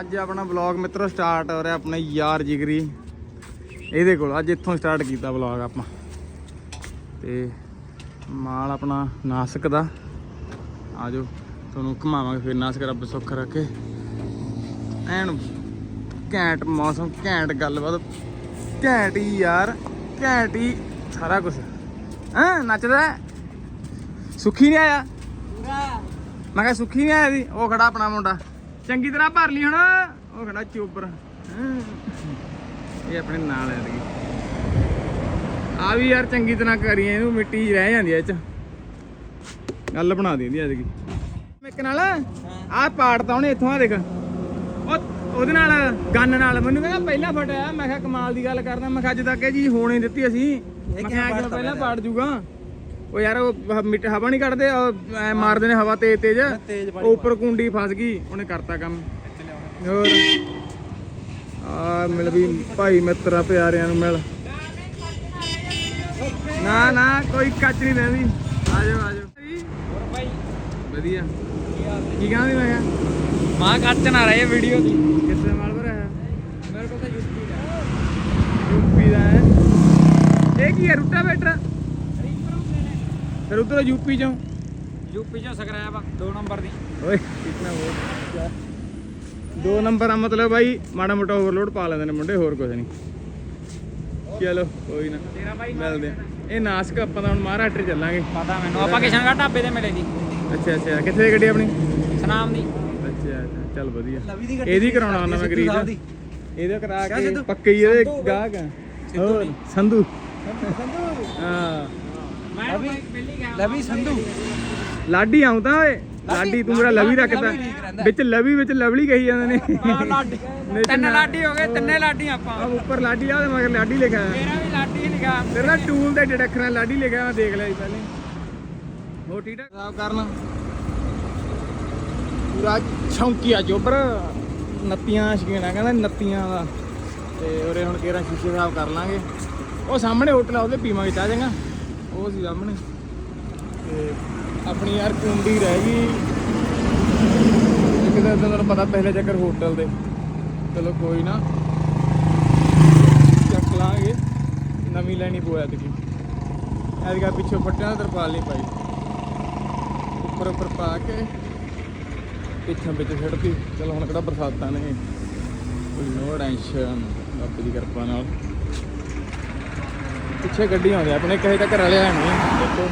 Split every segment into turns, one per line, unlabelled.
ਅੱਜ ਆਪਣਾ ਵਲੌਗ ਮਿੱਤਰੋ ਸਟਾਰਟ ਹੋ ਰਿਹਾ ਆਪਣੇ ਯਾਰ ਜਿਗਰੀ। ਇਹਦੇ ਕੋਲ, ਅੱਜ ਇੱਥੋਂ ਸਟਾਰਟ ਕੀਤਾ ਵਲੌਗ ਆਪਾਂ। ਤੇ ਮਾਲ ਆਪਣਾ ਨਾਸਕ ਦਾ। ਆਜੋ, ਤੁਹਾਨੂੰ ਘੁਮਾਵਾਂਗੇ ਫਿਰ ਨਾਸਕ ਰੱਬ ਸੁੱਖ ਰੱਖੇ। ਐਨ ਘੈਂਟ ਮੌਸਮ, ਘੈਂਟ ਗੱਲਬਾਤ, ਘੈਂਟ ਹੀ ਯਾਰ, ਘੈਂਟ ਹੀ ਸਾਰਾ ਕੁਝ ਹਾਂ, ਨੱਚਦਾ ਹੈ? ਸੁੱਖੀ ਨਹੀਂ ਆਇਆ? ਮੈਂ ਕਿਹਾ ਸੁੱਖੀ ਨਹੀਂ ਆਇਆ ਦੀ ਉਹ ਖੜਾ ਆਪਣਾ ਮੁੰਡਾ। ਚੰਗੀ ਤਰ੍ਹਾਂ ਭਰ ਲਈ ਹੁਣ। ਉਹ ਖੜਾ ਚੋਬਰ। ਇਹ ਆਪਣੇ ਨਾਲ ਹੈ ਦੀ ਆ ਵੀ ਯਾਰ ਚੰਗੀ ਤਰ੍ਹਾਂ ਕਰੀਏ ਇਹਨੂੰ ਮਿੱਟੀ ਜਿਹੀ ਰਹਿ ਜਾਂਦੀ ਐ ਇਹ ਚ। ਗੱਲ ਬਣਾ ਦਿੰਦੀ ਐ ਇੱਕ ਨਾਲ ਆਹ ਪਾੜਤਾ ਉਹਨੇ ਇੱਥੋਂ ਆ ਦੇਖ। ਉਹ ਉਹਦੇ ਨਾਲ ਗੰਨ ਨਾਲ। ਮੈਨੂੰ ਕਹਿੰਦਾ ਪਹਿਲਾਂ ਫਟਿਆ। ਮੈਂ ਕਿਹਾ ਕਮਾਲ ਦੀ ਗੱਲ ਕਰਦਾ। ਮੈਂ ਕਿਹਾ ਅੱਜ ਤੱਕ ਇਹ ਜੀ ਹੋਣ ਦਿੱਤੀ ਅਸੀਂ। ਮੈਂ ਕਿਹਾ ਪਹਿਲਾਂ? ਪਾੜ ਜੂਗਾ। ਉਹ ਯਾਰ ਉਹ ਮਿੱਟ ਹਵਾ ਨਹੀਂ ਕੱਢਦੇ ਉਹ ਐਂ ਮਾਰਦੇ ਨੇ ਹਵਾ ਤੇਜ਼ ਤੇਜ਼।
ਤੇਜ਼
ਉਹ ਉੱਪਰ ਕੁੰਡੀ ਫਸ ਗਈ ਉਹਨੇ ਕਰਤਾ ਕੰਮ। ਹੋਰ। ਆ ਮਿਲ ਵੀ ਭਾਈ ਮਿੱਤਰਾ ਪਿਆਰਿਆਂ ਨੂੰ ਮਿਲ। ਨਾ ਨਾ ਕੋਈ ਕੱਚ ਨਹੀਂ ਰਹਿੰਦੀ। ਆ ਜਾਓ ਆ ਜਾਓ ਵਧੀਆ। ਕੀ ਕਹਿੰਦੀ ਮੈਂ ਕਿਹਾ?
ਮਾਂ ਕੱਟ ਨਾ ਰਹੇ ਵੀਡੀਓ ਦੀ।
ਕਿੱਥੇ ਮਾਲ ਭਰਿਆ ਹੈ
ਮੇਰੇ ਕੋਲ ਤਾਂ ਯੂਪੀ ਦਾ
ਯੂਪੀ ਦਾ ਹੈ। ਇਹ ਕੀ ਹੈ ਰੁੱਟਾ ਬੈਟਰ ਫਿਰ ਉਧਰ ਯੂਪੀ ਚੋਂ?
ਯੂਪੀ ਚੋਂ ਸਕਰੈਪ ਆ 2 ਨੰਬਰ ਦੀ।
ਓਏ ਕਿੰਨਾ ਹੋਰ ਦੋ ਨੰਬਰ ਆ ਮਤਲਬ ਬਾਈ ਮਾੜਾ ਮੋਟਾ ਓਵਰਲੋਡ ਪਾ ਲੈਂਦੇ ਨੇ ਮੁੰਡੇ ਹੋਰ ਕੁਝ ਨਹੀਂ। ਚਲੋ ਕੋਈ ਨਾ
ਤੇਰਾ ਬਾਈ
ਮਿਲਦੇ ਆ। ਇਹ ਨਾਸਕ ਆਪਾਂ ਤਾਂ ਹੁਣ ਮਹਾਰਾਸ਼ਟਰ ਚੱਲਾਂਗੇ।
ਪਤਾ ਮੈਨੂੰ ਆਪਾਂ ਕਿਸ਼ਨਗੜ੍ਹ ਢਾਬੇ ਤੇ ਮਿਲੇ ਦੀ
ਅੱਛਾ ਅੱਛਾ ਕਿੱਥੇ ਦੀ ਗੱਡੀ ਆਪਣੀ?
ਸਨਾਮ ਦੀ।
ਅੱਛਾ ਅੱਛਾ ਚੱਲ ਵਧੀਆ। ਇਹਦੀ ਕਰਾਉਣਾ ਉਹਨਾਂ ਮੈਂ ਗਰੀਬ। ਇਹਦਾ ਕਰਾ ਕੇ? ਪੱਕੇ ਹੀ ਇਹਦੇ ਗਾਹਕ ਆ।
ਸਿੱਧੂ
ਹੋਰ। ਸੰਧੂ। ਹਾਂ।
ਗਿਆ ਲਵੀ ਸੰਧੂ।
ਲਾਡੀ ਆਉਂ ਤਾਂ ਓਏ। ਲਾਡੀ ਤੂੰ ਮੇਰਾ ਲਵੀ ਰੱਖਦਾ
ਲਵੀ।
ਵਿੱਚ ਲਵੀ ਵਿੱਚ ਲਵਲੀ ਕਹੀ ਜਾਂਦੇ ਨੇ।
ਹਾਂ ਲਾਡੀ। ਤਿੰਨ ਲਾਡੀ ਹੋ ਗਏ ਤਿੰਨੇ ਲਾਡੀ ਆਪਾਂ।
ਆ ਉੱਪਰ ਲਾਡੀ ਆ ਤੇ ਮਗਰ ਲਾਡੀ ਲਿਖਿਆ।
ਮੇਰਾ ਵੀ ਲਾਡੀ ਲਿਖਾ
ਤੇਰਾ ਨਾ ਟੂਲ ਤੇ ਡਿਡਕਸ਼ਨ ਲਾਡੀ ਲਿਖਿਆ ਮੈਂ ਦੇਖ ਲਿਆ ਪਹਿਲੇ। ਹੋ ਠੀਕ ਠਾਕ? ਸਾਫ਼ ਕਰਨਾ ਪੂਰਾ ਛੌਂਕੀਆ ਜੋਬਰ। ਨੱਤੀਆਂ ਸ਼ਕੀਨਾ ਕਹਿੰਦਾ ਨੱਤੀਆਂ ਦਾ। ਤੇ ਉਰੇ ਹੁਣ ਕੇਰਾ ਸ਼ੀਸ਼ੇ ਸਾਫ਼ ਕਰ ਲਾਂਗੇ। ਉਹ ਸਾਹਮਣੇ ਹੋਟਲ ਆ ਉਹਦੇ ਪੀਵਾਂਗੇ ਚਾਹ ਜਾਂਗਾ ਉਹ ਸੀ ਸਾਹਮਣੇ। ਤੇ ਆਪਣੀ ਯਾਰ ਕੁੰਡੀ ਰਹਿ ਗਈ। ਇੱਕ ਤਾਂ ਤੁਹਾਨੂੰ ਪਤਾ ਪਹਿਲੇ ਚੱਕਰ ਹੋਟਲ ਦੇ। ਚਲੋ ਕੋਈ ਨਾ। ਚੱਕ ਲਾਂਗੇ। ਨਵੀਂ ਲੈਣੀ ਪੋਇਆ ਤੇ ਕੀ ਐਤਕਾ ਪਿੱਛੇ ਫੱਟਿਆਂ ਤਰਪਾਲ ਨਹੀਂ ਪਾਈ। ਉੱਪਰ ਉੱਪਰ ਪਾ ਕੇ ਪਿੱਛੋਂ ਵਿੱਚ ਛੱਡਤੀ ਚਲੋ ਹੁਣ ਕਿਹੜਾ ਬਰਸਾਤਾਂ ਨੇ ਕੋਈ ਨੋ ਟੈਨਸ਼ਨ ਰੱਬ ਦੀ ਕਿਰਪਾ ਨਾਲ। ਪਿੱਛੇ ਗੱਡੀ ਆਉਂਦੀ ਆ, ਆਪਣੇ ਕਹੇ ਤੱਕ ਰਲਿਆ ਨਹੀਂ। ਦੇਖੋ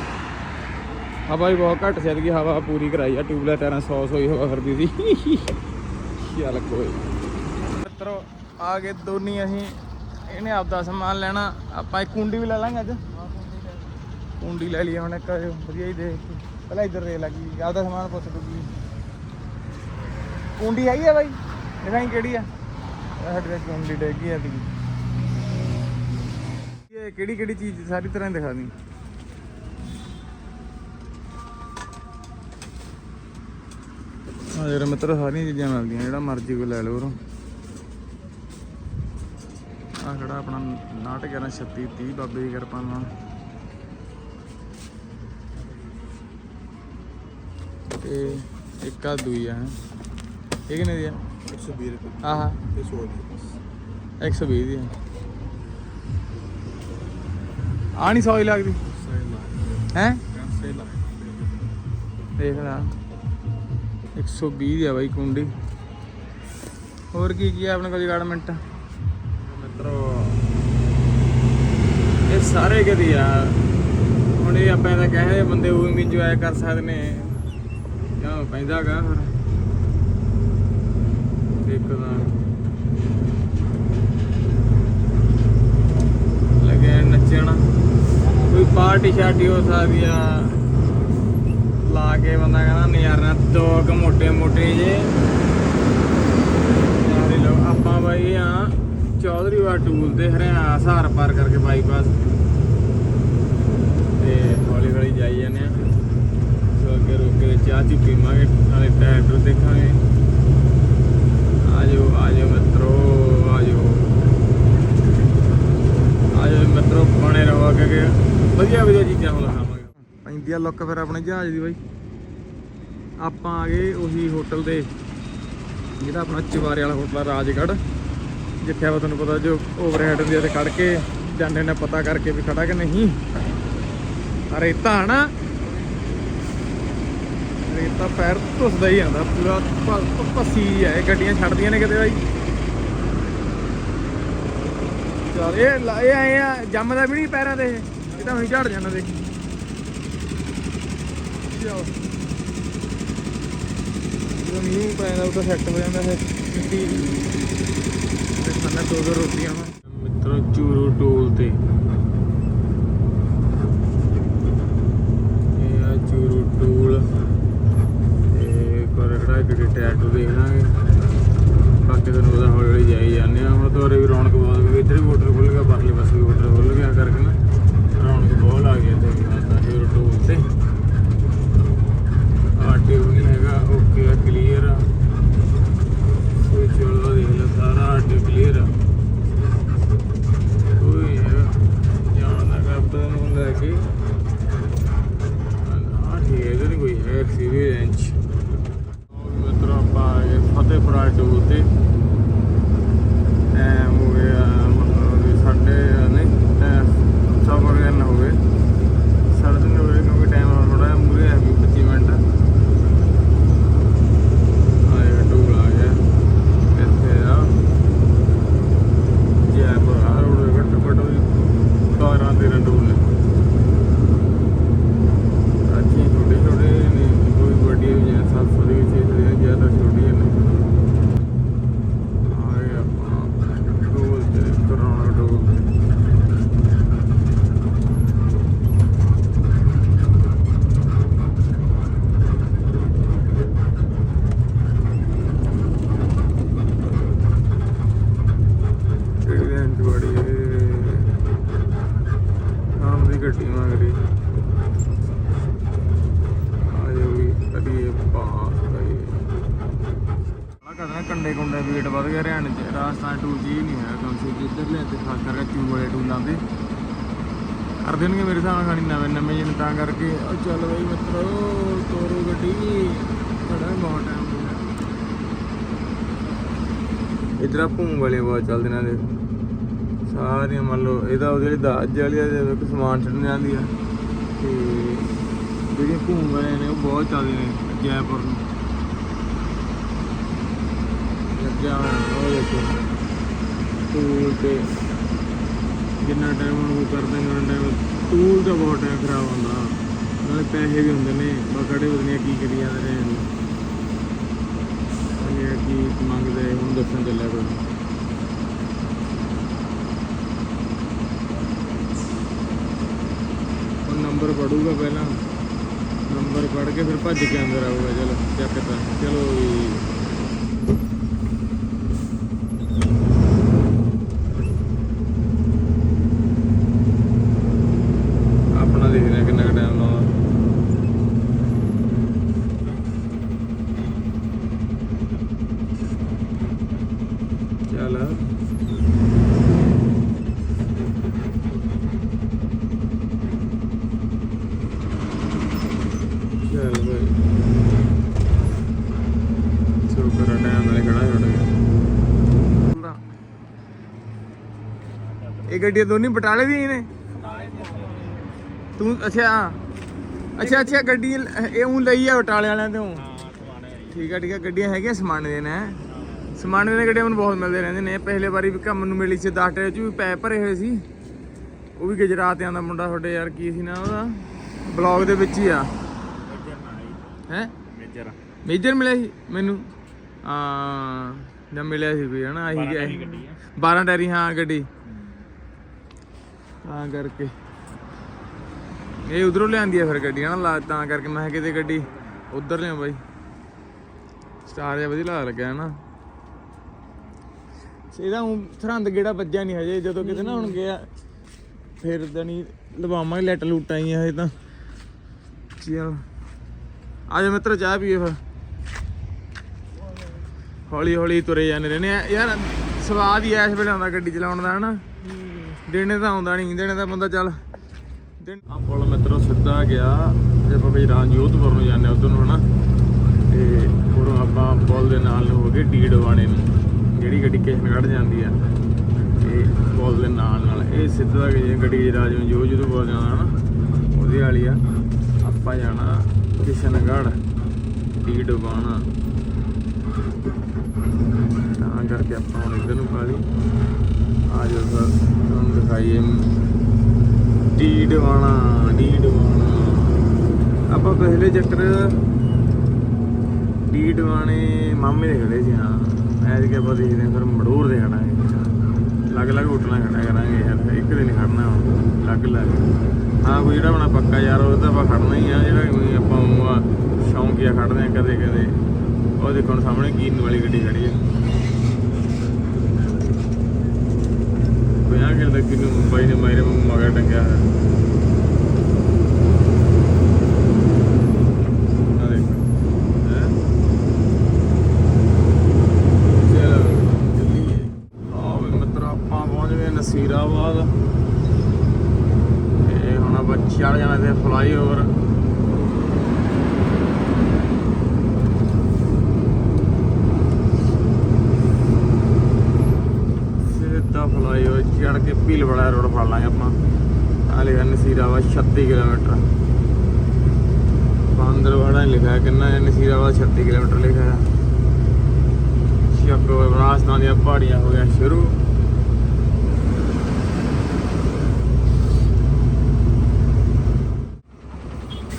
ਹਵਾ ਵੀ ਬਹੁਤ ਘੱਟ ਸੀ ਐਤਕੀ ਹਵਾ ਪੂਰੀ ਕਰਾਈ ਆ ਟਿਊਬਲੈਟ ਟਾਇਰਾਂ 100 ਹੋਈ ਹਵਾ ਫਿਰਦੀ ਸੀ। ਚੱਲ ਕੋਈ ਮਿੱਤਰੋ ਆ ਗਏ ਦੋਨੀ ਅਸੀਂ ਇਹਨੇ ਆਪਦਾ ਸਮਾਨ ਲੈਣਾ ਆਪਾਂ ਇੱਕ ਕੁੰਡੀ ਵੀ ਲੈ ਲਾਂਗੇ ਅੱਜ। ਕੁੰਡੀ ਲੈ ਲਈ ਹੁਣ ਇੱਕ ਵਧੀਆ ਹੀ ਦੇਖ ਪਹਿਲਾਂ ਇੱਧਰ ਰੇ ਲੱਗੀ ਆਪਦਾ ਸਮਾਨ ਪੁੱਛ ਦੂਗੀ ਕੁੰਡੀ ਹੈਗੀ ਆ ਬਾਈ? ਦਿਖਾਈ ਕਿਹੜੀ ਆ? ਸਾਡੇ ਕੁੰਡੀ ਡੇਗੀ ਆ ਦੀ ਇਹ ਕਿਹੜੀ ਕਿਹੜੀ ਚੀਜ਼ ਸਾਰੀ ਤਰ੍ਹਾਂ ਦਿਖਾ ਦੀ ਆ ਜਿਹੜੇ ਮਿੱਤਰ ਸਾਰੀਆਂ ਚੀਜ਼ਾਂ ਮਿਲਦੀਆਂ ਜਿਹੜਾ ਮਰਜ਼ੀ ਕੋਈ ਲੈ ਲਓ ਆ ਖੜਾ ਆਪਣਾ 911 36 30 ਬਾਬੇ ਦੀ ਕਿਰਪਾ ਨਾਲ। ਤੇ ਇੱਕ ਆ ਦੂਈ ਆ। ਇਹ ਕਿੰਨੇ ਦੀ ਆ?
120 ਰੁਪਏ
ਆਹਾ।
ਤੇ 100 ਰੁਪਏ
120 ਦੀ ਆ। ਆ ਨਹੀਂ 100 ਹੀ ਲੱਗਦੀ। ਹੈ? ਦੇਖ ਲੈ। 120 ਦੀ ਆ ਬਾਈ ਕੁੰਡੀ। ਹੋਰ ਕੀ ਕੀ ਆ ਆਪਣੇ ਕੋਲ ਜਗਾੜਮੈਂਟ? ਮਿੱਤਰੋ ਇਹ ਸਾਰੇ ਕਦੀ ਆ। ਹੁਣ ਇਹ ਆਪਾਂ ਇਹਦਾ ਕਹੇ ਬੰਦੇ ਉਹ ਵੀ ਇੰਜੋਏ ਕਰ ਸਕਦੇ ਨੇ। ਕਿਉਂ ਪੈਂਦਾਗਾ ਫਿਰ? ਦੇਖਦਾ ਲੱਗੇ ਨੱਚਣ। ਕੋਈ ਪਾਰਟੀ ਸ਼ਾਰਟੀ ਹੋ ਸਕਦੀ ਆ। ਲਾ ਕੇ ਬੰਦਾ ਕਹਿੰਦਾ ਨਜ਼ਾਰਾ ਦੋ ਕ ਮੋਟੇ ਮੋਟੇ ਜੇ। ਯਾਰੇ ਲੋ ਆਪਾਂ ਬਾਈ ਆ ਚੌਧਰੀ ਵਾ ਟੂਲ ਤੇ ਹਰਿਆਣਾ ਸਹਾਰ ਪਾਰ ਕਰਕੇ ਬਾਈਪਾਸ ਤੇ ਹੌਲੀ ਹੌਲੀ ਜਾਈ ਜਾਂਦੇ ਆ। ਸੋ ਅੱਗੇ ਰੁਕ ਕੇ ਚਾਹ ਚੀ ਪੀਵਾਂਗੇ ਨਾਲੇ ਟਰੈਕਟਰ ਦੇਖਾਂਗੇ ਆਜੋ ਆਜੋ ਮਿੱਤਰੋ ਆਜੋ ਆਜੋ ਮਿੱਤਰੋ ਬਣੇ ਰਹੋ ਅੱਗੇ ਅੱਗੇ ਵਧੀਆ ਵਧੀਆ ਚੀਜ਼ਾਂ ਹੁਣ ਖਾਵਾਂਗੇ ਪੈਂਦੀ ਆ ਲੁੱਕ ਫਿਰ ਆਪਣੇ ਜਹਾਜ਼ ਦੀ ਬਾਈ। ਆਪਾਂ ਆ ਗਏ ਉਹੀ ਹੋਟਲ ਦੇ, ਜਿਹੜਾ ਆਪਣਾ ਚਵਾਰੇ ਵਾਲਾ ਹੋਟਲ ਆ, ਰਾਜਗੜ੍ਹ। ਜਿੱਥੇ ਆਪਾਂ ਤੁਹਾਨੂੰ ਪਤਾ ਜੋ ਓਵਰਹੈਡ ਹੁੰਦੀ ਆ ਤੇ ਕੱਢ ਕੇ ਜਾਂਦੇ ਨੇ, ਪਤਾ ਕਰਕੇ ਵੀ ਖੜਾ ਕਿ ਨਹੀਂ। ਆ ਰੇਤਾ ਹਨਾ ਰੇਤਾ ਪੈਰ ਧੁੱਸਦਾ ਹੀ ਆਂਦਾ ਪੂਰਾ ਪੱਸੀ ਭ- ਹੈ ਗੱਡੀਆਂ ਛੱਡਦੀਆਂ ਨੇ ਕਿਤੇ ਬਾਈ। ਚਲ ਇਹ ਇਹ ਆਏ ਆ, ਜੰਮਦਾ ਵੀ ਨਹੀਂ ਪੈਰਾਂ ਦੇ ਇਹ ਤਾਂ ਹੁਣੀ ਝੜ ਜਾਂਦਾ ਦੇਖ। ਚਲੋ ਜਦੋਂ ਮੀਂਹ ਪੈਂਦਾ, ਉਹ ਸੈੱਟ ਹੋ ਜਾਂਦਾ ਫਿਰ। ਮਿੱਟੀ। ਤੇ ਖਾਣਾ ਦੋ ਦੋ ਰੋਟੀਆਂ ਮਿੱਤਰੋ, ਚੂਰੂ ਟੋਲ ਤੇ। ਇਹ ਆ ਚੂਰੂ ਟੋਲ। ਤੇ ਕੋਰੇ ਖੜਾ ਕਿ ਟੈਟੂ ਦੇਖ ਲਾਂਗੇ। ਬਾਕੀ ਤੁਹਾਨੂੰ ਪਤਾ ਹੌਲੀ ਹੌਲੀ ਜਾਈ ਜਾਂਦੇ ਆ। ਹੁਣ ਤੋਰੇ ਵੀ ਰੌਣਕ ਬਹੁਤ ਹੋ ਇੱਧਰ ਵੀ ਹੋਟਲ ਖੁੱਲ ਗਿਆ ਪਰਲੇ ਪਾਸੇ ਵੀ ਹੋਟਲ ਖੁੱਲ ਗਿਆ ਕਰਕੇ ਨਾ ਰੌਣਕ ਬਹੁਤ ਲੱਗ ਗਈ ਇੱਥੇ ਵੀ ਤਾਂ ਚੂਰੂ ਟੋਲ ਤੇ ਆਟੇ ਵੀ ਨਹੀਂ ਹੈਗਾ ਓਕੇ ਆ ਕਲੀਅਰ ਆ ਕੋਈ ਚਲੋ ਦੇਖ ਲਓ ਸਾਰਾ ਆਟੇ ਕਲੀਅਰ ਆ ਕੋਈ ਜਾਣ ਦਾ ਕਰਦਾ ਨੂੰ ਲੈ ਕੇ ਆ ਠੀਕ ਹੈ ਇਹਦੇ ਕੋਈ ਹੈ ਐਕਸਪੀਰੀਅੰਸ ਮਿੱਤਰੋ ਆਪਾਂ ਆ ਗਏ ਫਤਿਹਪੁਰਾ ਟੂਰ ਤੇ ਟਾਈਮ ਹੋ ਗਿਆ ਮਤਲਬ ਕਿ ਸਾਡੇ ਨਹੀਂ ਸਫਰ ਕਰਨ ਹੋ ਗਏ ਸਾਢੇ ਤਿੰਨ ਹੋ ਗਏ ਕਿਉਂਕਿ ਟਾਈਮ ਥੋੜਾ ਜਿਹਾ ਮੂਰੇ ਹੈ 25 ਮਿੰਟ ਆਏ ਟੂਰ ਆ ਗਿਆ ਇੱਥੇ ਆ ਜੈਪੁਰ ਆ ਰੋਡ ਘੱਟ ਘੱਟ ਵੀ 12 13 ਟੂਰ ਨੇ ਅੱਛੀ ਛੋਟੇ ਛੋਟੇ ਨੇ ਕੋਈ ਵੱਡੀ ਵੀ ਜਾਂ 700 ਦੀ 600 ਦੀ ਜ਼ਿਆਦਾ ਛੋਟੀਆਂ ਨੇ ਆਏ ਆਪਣਾ ਟੂਲ ਤੇ ਕਰਾਉਣਾ ਟੂਲ ਕਿਹੜੀ ਲੈਣ ਚ ਬੜੀ ਆਮ ਦੀ ਗੱਡੀ ਮੰਗਦੀ ਆਜੋ ਵੀ ਕਰੀਏ ਪਾਸ ਗਏ ਆ ਕਹਿੰਦਾ ਕੰਡੇ ਕੁੰਡੇ weight ਵਧ ਗਿਆ ਹਰਿਆਣੇ ਚ, ਰਾਜਸਥਾਨ ਟੂਲ ਜੀ ਨਹੀਂ ਹੈ ਕਿਉਂਕਿ ਜਿੱਧਰ ਲੈ ਤੇ ਖਾਸ ਕਰਕੇ ਚੂ ਵਾਲੇ ਟੂਲਾਂ ਤੇ। ਕਰ ਦੇਣਗੇ ਮੇਰੇ ਹਿਸਾਬ ਨਾਲ ਖਾਣੀ ਨਵੇਂ ਨਵੇਂ ਜਿਹੇ ਤਾਂ ਕਰਕੇ। ਉਹ ਚੱਲ ਬਈ ਮਿੱਤਰੋ, ਤੋਰੋ ਗੱਡੀ। ਖੜਾ ਬਹੁਤ ਟਾਈਮ ਹੋ ਗਿਆ। ਇਧਰ ਆ ਭੂਮ ਵਾਲੇ ਬਹੁਤ ਚੱਲਦੇ ਨੇ ਦੇਖ ਸਾਰੀਆਂ ਮੰਨ ਲਓ, ਇਹਦਾ ਉਹਦੇ ਲਈ ਦਾਜ ਵਾਲੀ ਆ ਜਿਵੇਂ ਸਮਾਨ ਛੱਡਣ ਜਾਂਦੀ ਆ। ਤੇ ਜਿਹੜੀਆਂ ਭੂਮ ਵਾਲੇ ਨੇ, ਉਹ ਬਹੁਤ ਚੱਲਦੇ ਨੇ ਜੈਪੁਰ ਨੂੰ। ਲੱਗਿਆ ਹੋਇਆ ਉਹ ਦੇਖੋ। ਟੂਲ ਤੇ ਜਿੰਨਾ ਟਾਈਮ ਉਹ ਕਰਦੇ ਨੇ, ਉਹਨਾਂ ਟਾਈਮ ਟੂਲ ਦਾ ਬਹੁਤ ਟਾਈਮ ਖਰਾਬ ਹੁੰਦਾ। ਨਾਲੇ ਪੈਸੇ ਵੀ ਹੁੰਦੇ ਨੇ ਬਕੜੇ ਬਦਲੀਆਂ ਕੀ ਕਰੀ ਜਾਂਦੇ ਨੇ ਇਹ ਕੀ ਮੰਗਦੇ ਹੁਣ ਦੱਸਣ ਚੱਲਿਆ ਕੋਈ ਉਹ ਨੰਬਰ ਪੜੂਗਾ ਪਹਿਲਾਂ। ਨੰਬਰ ਪੜ ਕੇ ਫਿਰ ਭੱਜ ਕੇ ਅੰਦਰ ਆਊਗਾ, ਚਲੋ, ਚੱਕ ਤਾਂ। ਚਲੋ ਵੀ ਆਪਣਾ ਦੇਖਦੇ ਆ ਕਿੰਨਾ ਟਾਈਮ ਲਾਉਂਦਾ ਚੱਲ ਚੱਲ ਬਈ ਸ਼ੁਕਰ ਆ ਟਾਈਮ ਨਾਲ ਖੜਾ ਛੱਡ ਇਹ ਗੱਡੀਆਂ ਦੋਨੀ ਬਟਾਲੇ ਦੀਆਂ ਨੇ? ਤੂੰ, ਅੱਛਾ ਅੱਛਾ ਅੱਛਾ, ਗੱਡੀ, ਇਹ ਉਹ ਲਈ ਆ ਬਟਾਲੇ ਵਾਲਿਆਂ ਤੋਂ। ਠੀਕ ਆ ਠੀਕ ਆ, ਗੱਡੀਆਂ ਹੈਗੀਆਂ ਸਮਾਨ ਦੇ ਨੇ। ਸਮਾਨ ਦੀਆਂ ਗੱਡੀਆਂ ਮੈਨੂੰ ਬਹੁਤ ਮਿਲਦੇ ਰਹਿੰਦੇ ਨੇ। ਪਹਿਲੇ ਵਾਰੀ ਵੀ ਕੰਮ ਨੂੰ ਮਿਲੀ ਸੀ 10 ਟਰੇ ਚ ਵੀ ਪੈ ਭਰੇ ਹੋਏ ਸੀ। ਉਹ ਵੀ ਗੁਜਰਾਤਿਆਂ ਦਾ ਮੁੰਡਾ ਤੁਹਾਡੇ ਯਾਰ, ਕੀ ਸੀ ਨਾ ਉਹਦਾ? ਬਲੌਗ ਦੇ ਵਿੱਚ ਹੀ ਆ। ਹੈ?
ਮੇਜਰ।
ਮੇਜਰ ਮਿਲਿਆ ਸੀ ਮੈਨੂੰ। ਹਾਂ ਜਦ ਮਿਲਿਆ ਸੀ ਕੋਈ ਹਨਾ ਆਹੀ ਗਿਆ 12 ਟੈਰੀ ਹਾਂ। ਗੱਡੀ ਤਾਂ ਕਰਕੇ। ਇਹ ਉਧਰੋਂ ਲਿਆਂਦੀ ਆ ਫਿਰ ਗੱਡੀ ਹਨਾ ਲਾ- ਤਾਂ ਕਰਕੇ ਮੈਂ ਕਿਤੇ ਗੱਡੀ ਉਧਰ ਲਿਆ ਬਾਈ। ਸਟਾਰ ਜਿਹਾ ਵਧੀਆ ਲੱਗ ਲੱਗਿਆ ਹਨਾ। ਇਹਦਾ ਊਂ ਸਰਹੰਦ ਗੇੜਾ ਵੱਜਿਆ ਨਹੀਂ ਹਜੇ ਜਦੋਂ ਕਿਤੇ ਨਾ ਹੁਣ ਗਿਆ ਫਿਰ ਦਣੀ ਲਵਾਵਾਂਗੇ ਲੈਟ ਲੂਟਾਂ ਹੀ ਹਜੇ ਤਾਂ। ਚਲ। ਆ ਮਿੱਤਰ, ਚਾਹ ਪੀਏ ਫਿਰ। ਹੌਲੀ ਹੌਲੀ ਤੁਰੇ ਜਾਂਦੇ ਰਹਿੰਦੇ ਆ। ਯਾਰ, ਸਵਾਦ ਹੀ ਐਸ ਵੇਲੇ ਆਉਂਦਾ ਗੱਡੀ ਚਲਾਉਣ ਦਾ, ਹਨਾ? ਦਿਨੇ ਤਾਂ ਆਉਂਦਾ ਨਹੀਂ, ਦਿਨੇ ਤਾਂ ਬੰਦਾ ਚੱਲ। ਆ ਪੁਲ ਮਿੱਤਰੋ ਸਿੱਧਾ ਗਿਆ। ਜੇ ਆਪਾਂ ਕੋਈ ਰਾਜਯੋਧਪੁਰ ਨੂੰ ਜਾਂਦੇ ਉਧਰ ਨੂੰ, ਹਨਾ? ਤੇ ਉਰੋਂ ਆਪਾਂ ਪੁਲ ਦੇ ਨਾਲ ਨੂੰ ਹੋ ਗਏ ਡੀ ਡਵਾਣੇ ਨੂੰ, ਜਿਹੜੀ ਗੱਡੀ ਕਿਸ਼ਨਗੜ੍ਹ ਜਾਂਦੀ ਆ। ਤੇ ਪੁਲ ਦੇ ਨਾਲ ਨਾਲ ਇਹ ਸਿੱਧਾ ਗਈ ਗੱਡੀ ਰਾਜ ਨੂੰ ਜੋ ਜਦੋਂ ਜਾਣਾ ਨਾ ਉਹਦੇ ਵਾਲੀ ਆ। ਆਪਾਂ ਜਾਣਾ ਕਿਸ਼ਨਗੜ੍ਹ ਡੀ ਡਵਾਣਾ। ਤਾਂ ਕਰਕੇ ਆਪਾਂ ਹੁਣ ਇੱਧਰ ਨੂੰ ਪਾ ਲਈ ਆ ਜਾਓ ਸਰ, ਤੁਹਾਨੂੰ ਦਿਖਾਈਏ। ਟੀ ਡਵਾਣਾ, ਡੀ ਡਵਾਣਾ। ਆਪਾਂ ਪਹਿਲੇ ਚੱਕਰ ਟੀ ਡਵਾਣੇ ਮਾਮੇ ਦੇ ਖੜੇ ਸੀ, ਹਾਂ। ਐਜ ਕੇ ਆਪਾਂ ਦੇਖਦੇ ਹਾਂ, ਫਿਰ ਮੜੂਰ ਦੇ ਖੜਾਂਗੇ। ਲੱਗ ਲੱਗ ਉੱਠਣਾ ਖੜਾ ਕਰਾਂਗੇ ਯਾਰ, ਇੱਕ ਦਿਨ ਖੜਨਾ ਹੁਣ ਲੱਗ ਲੱਗ ਹਾਂ ਕੋਈ ਜਿਹੜਾ ਆਪਣਾ ਪੱਕਾ ਯਾਰ ਉਹ ਤਾਂ ਆਪਾਂ ਖੜਨਾ ਹੀ ਆ, ਜਿਹੜਾ ਕੋਈ ਆਪਾਂ ਉਹ ਆ ਸ਼ੌਂਕੀਆ ਖੜਦੇ ਆ ਕਦੇ ਕਦੇ। ਉਹ ਦੇਖੋ ਹੁਣ ਸਾਹਮਣੇ ਕੀਨ ਵਾਲੀ ਗੱਡੀ ਖੜੀ ਆ। ਪੰਜਾਹ ਕਿਲੋ ਦਾ ਕਿਨੂੰ ਬਾਈ ਨੇ ਮਾਰੇ ਮਗਰ ਟੰਗਿਆ ਹੋਇਆ। ਹੈਂ? ਚਲੋ, ਚੱਲੀਏ। ਆਪਾਂ ਪਹੁੰਚ ਗਏ ਨਸੀਰਾਬਾਦ। ਚੜ ਜਾਣਾ ਤੇ ਫਲਾਈਓਵਰ ਸਿੱਧਾ ਫਲਾਈਓਵਰ ਚੜ ਕੇ ਭੀਲਵਾੜਾ ਰੋਡ ਫੜ ਲਾਂਗੇ ਆਪਾਂ ਆ ਲਿਖਿਆ ਨਸੀਰਾਬਾਦ 36 ਕਿਲੋਮੀਟਰ ਬਾਂਦਰਵਾੜਾ ਨਹੀਂ ਲਿਖਿਆ ਕਿੰਨਾ ਹੈ ਨਸੀਰਾਬਾਦ 36 ਕਿਲੋਮੀਟਰ ਲਿਖਿਆ ਹੈ ਸ਼ੱਕੋ ਰਾਜਸਥਾਨ ਦੀਆਂ ਪਹਾੜੀਆਂ ਹੋ ਗਿਆ ਸ਼ੁਰੂ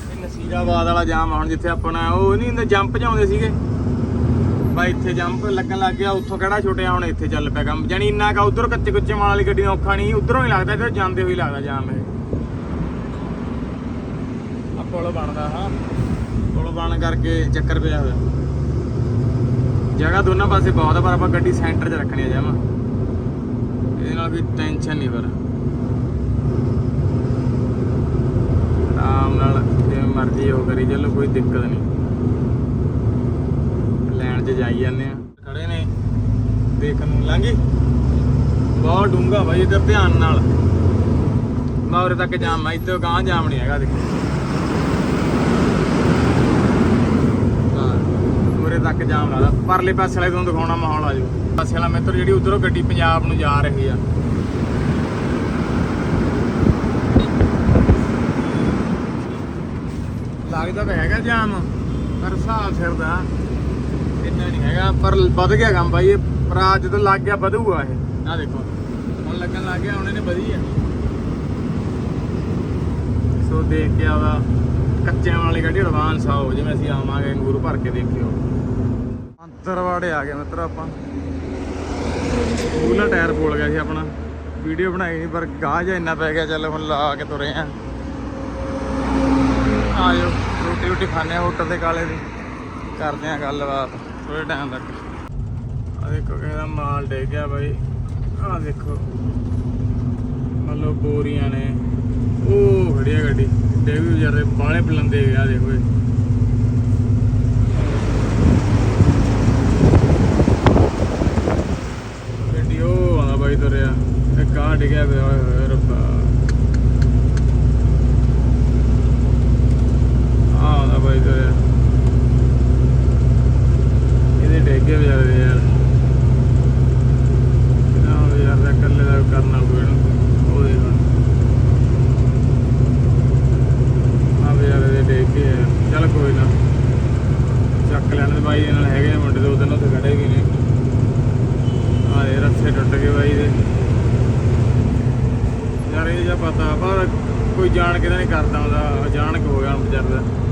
ਇਹ ਨਸੀਰਾਬਾਦ ਵਾਲਾ ਜਾਮ ਆ ਹੁਣ ਜਿੱਥੇ ਆਪਣਾ ਉਹ ਨਹੀਂ ਹੁੰਦਾ ਜੰਪ ਜਾਂਦੇ ਸੀਗੇ। ਬਾਈ ਇੱਥੇ ਜੰਪ ਲੱਗਣ ਲੱਗ ਗਿਆ, ਉੱਥੋਂ ਕਿਹੜਾ ਛੁੱਟਿਆ, ਹੁਣ ਇੱਥੇ ਚੱਲ ਪਿਆ ਕੰਮ। ਜਾਨੀ ਇੰਨਾ ਕਾ ਉਧਰ ਕੱਚੇ ਕੁੱਚੇ ਮਾਲ ਵਾਲੀ ਗੱਡੀ ਔਖਾ ਨਹੀਂ, ਉਧਰੋਂ ਹੀ ਲੱਗਦਾ, ਇੱਧਰ ਜਾਂਦੇ ਹੋਈ ਲੱਗਦਾ ਜਾਮ ਇਹ। ਆ ਪੁਲ ਬਣਦਾ, ਹਾਂ। ਪੁਲ ਬਣ ਕਰਕੇ ਚੱਕਰ ਪਿਆ ਹੋਇਆ। ਜਗ੍ਹਾ ਦੋਨਾਂ ਪਾਸੇ ਬਹੁਤ ਆ, ਪਰ ਆਪਾਂ ਗੱਡੀ ਸੈਂਟਰ 'ਚ ਰੱਖਣੀ ਆ ਜਾਵਾਂ ਇਹਦੇ ਨਾਲ ਵੀ ਟੈਨਸ਼ਨ ਨਹੀਂ ਪਰ ਆਰਾਮ ਨਾਲ ਮਰਜ਼ੀ ਉਹ ਕਰੀ ਚੱਲੋ, ਕੋਈ ਦਿੱਕਤ ਨਹੀਂ। ਲੈਣ 'ਚ ਜਾਈ ਜਾਂਦੇ ਆ। ਖੜੇ ਨੇ। ਦੇਖਣ ਨੂੰ ਲੰਘੀ ਬਹੁਤ ਡੂੰਗਾ ਬਾਈ ਇੱਧਰ ਧਿਆਨ ਨਾਲ। ਮੌਰੇ ਤੱਕ ਜਾਮ ਆ ਇੱਥੇ ਗਾਂ ਜਾਮ ਨਹੀਂ ਹੈਗਾ, ਦੇਖੋ। ਹਾਂ ਤੱਕ ਜਾਮ ਲੱਗਦਾ ਪਰਲੇ ਪਾਸੇ ਵਾਲੇ ਤੋਂ ਦਿਖਾਉਣਾ ਮਾਹੌਲ ਆ ਜਾਓ ਪਾਸੇ ਵਾਲਾ ਮਿੱਤਰ ਜਿਹੜੀ ਉਧਰੋਂ ਗੱਡੀ ਪੰਜਾਬ ਨੂੰ ਜਾ ਰਹੀ ਆ। ਲੱਗਦਾ ਤਾਂ ਹੈਗਾ ਜਾਮ, ਪਰ ਹਿਸਾਬ ਸਿਰ ਦਾ ਇੰਨਾ ਨਹੀਂ ਹੈਗਾ। ਪਰ ਵੱਧ ਗਿਆ ਕੰਮ ਬਾਈ, ਇਹ ਪਰ ਜਦੋਂ ਲੱਗ ਗਿਆ ਵਧੂਗਾ ਇਹ। ਆ ਦੇਖੋ, ਹੁਣ ਲੱਗਣ ਲੱਗ ਗਿਆ, ਹੁਣ ਇਹਨੇ ਵਧੀ ਆ। ਸੋ ਦੇਖ ਕੇ ਆਦਾ ਕੱਚਿਆਂ ਵਾਲੀ ਗੱਡੀ ਐਡਵਾਂਸ ਆਓ ਜਿਵੇਂ ਅਸੀਂ ਆਵਾਂਗੇ ਅੰਗੂਰ ਭਰ ਕੇ ਦੇਖਿਓ। ਅੰਤਰਵਾੜੇ ਆ ਗਏ ਮਿੱਤਰ ਆਪਾਂ। ਪੂਲਾ ਟਾਇਰ ਫੋਲ ਗਿਆ ਸੀ ਆਪਣਾ। ਵੀਡੀਓ ਬਣਾਈ ਨਹੀਂ, ਪਰ ਗਾਹ ਜਾਂ ਇੰਨਾ ਪੈ ਗਿਆ, ਚੱਲ ਹੁਣ ਲਾ ਕੇ ਤੁਰੇ ਆ। ਆ ਰੋਟੀ ਰੋਟੀ ਖਾਣੇ ਹੋਟਲ ਦੇ ਕਾਲੇ ਦੀ। ਕਰਦੇ ਆ ਗੱਲਬਾਤ ਥੋੜੇ ਟਾਈਮ ਤੱਕ। ਆ ਦੇਖੋ ਕਿਹਦਾ ਮਾਲ ਡੇ ਗਿਆ ਬਾਈ। ਆ ਦੇਖੋ। ਮੰਨ ਬੋਰੀਆਂ ਨੇ। ਉਹ ਖੜੀ ਆ ਗੱਡੀ। ਡੇ ਵੀ ਵਿਚਾਰੇ ਬਾਲੇ ਬਲੰਦੇ ਗਿਆ ਦੇਖੋ ਇਹ ਗੱਡੀ ਉਹ ਆਉਂਦਾ ਬਾਈ ਤੁਰਿਆ। ਇਹ ਕਾਰ ਡਿੱਗਿਆ ਪਿਆ, ਓਏ ਹੋਏ ਰੱਬਾ ਆ ਆਉਂਦਾ ਬਾਈ ਤੁਰਿਆ ਇਹਦੇ ਡਿੱਗੇ ਵਿਚਾਰੇ ਯਾਰ। ਨਾ ਯਾਰ ਦਾ ਇਕੱਲੇ ਦਾ ਕਰਨਾ ਕੋਈ ਉਹ ਦੇਖ ਹੁਣ। ਆ ਵਿਚਾਰੇ ਦੇ ਡਿੱਗੇ ਆ। ਚੱਲ ਕੋਈ ਨਾ। ਚੱਕ ਲੈਣ ਦੇ ਬਾਈ ਦੇ ਨਾਲ ਹੈਗੇ ਮੁੰਡੇ, ਦੋ ਤਿੰਨ ਉੱਥੇ ਖੜੇ ਵੀ ਨੇ। ਆ ਇਹ ਰੱਸੇ ਟੁੱਟ ਗਏ ਬਾਈ ਦੇ। ਯਾਰ ਇਹ ਜਾਂ ਪਤਾ, ਪਰ ਕੋਈ ਜਾਣ ਕੇ ਤਾਂ ਨਹੀਂ ਕਰਦਾ ਹੁੰਦਾ। ਅਚਾਨਕ ਹੋ ਗਿਆ ਹੁਣ ਦਾ।